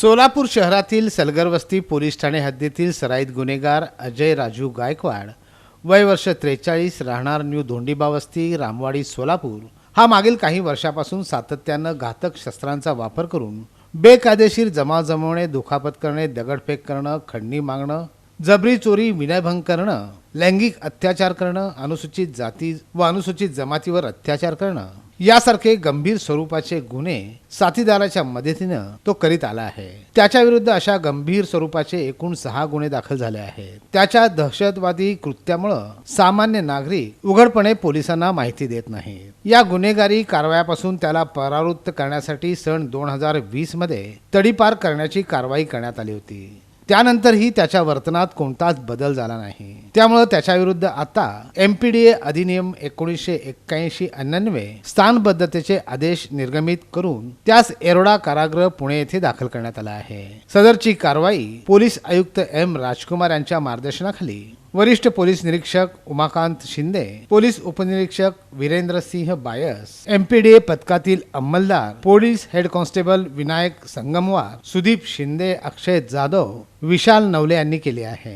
सोलापूर शहरातील सलगरवस्ती पोलीस ठाणे हद्दीतील सराईत गुन्हेगार अजय राजू गायकवाड. वय वर्ष त्रेचाळीस राहणार न्यू धोंडीबा वस्ती रामवाडी सोलापूर. हा मागील काही वर्षापासून सातत्यानं घातक शस्त्रांचा वापर करून बेकायदेशीर जमा जमवणे दुखापत करणे दगडफेक करणं खंडणी मागणं जबरी चोरी विनयभंग करणं लैंगिक अत्याचार करणं अनुसूचित जाती व अनुसूचित जमातीवर अत्याचार करणं यासारखे गंभीर स्वरूपाचे गुन्हे साथीदाराच्या मदतीनं तो करीत आला आहे. त्याच्या विरुद्ध अशा गंभीर स्वरूपाचे एकूण सहा गुन्हे दाखल झाले आहेत. त्याच्या दहशतवादी कृत्यामुळं सामान्य नागरिक उघडपणे पोलिसांना माहिती देत नाहीत. या गुन्हेगारी कारवायापासून त्याला परावृत्त करण्यासाठी सन दोन हजार वीसमध्ये तडीपार करण्याची कारवाई करण्यात आली होती. त्यानंतरही त्याच्या वर्तनात कोणताच बदल झाला नाही. त्यामुळं त्याच्या विरुद्ध आता एम पी डी ए अधिनियम एकोणीसशे एक्क्याऐंशी अण्णवे स्थानबद्धतेचे आदेश निर्गमित करून त्यास एरोडा कारागृह पुणे येथे दाखल करण्यात आला आहे. सदरची कारवाई पोलीस आयुक्त एम राजकुमार यांच्या मार्गदर्शनाखाली वरिष्ठ पोलीस निरीक्षक उमाकांत शिंदे पोलीस उपनिरीक्षक वीरेंद्र सिंह बायस एमपीडीए पथकातील अंमलदार police head constable Vinayak Sangamwar Sudeep Shinde Akshay Jadhav Vishal Navale यांनी केले आहे.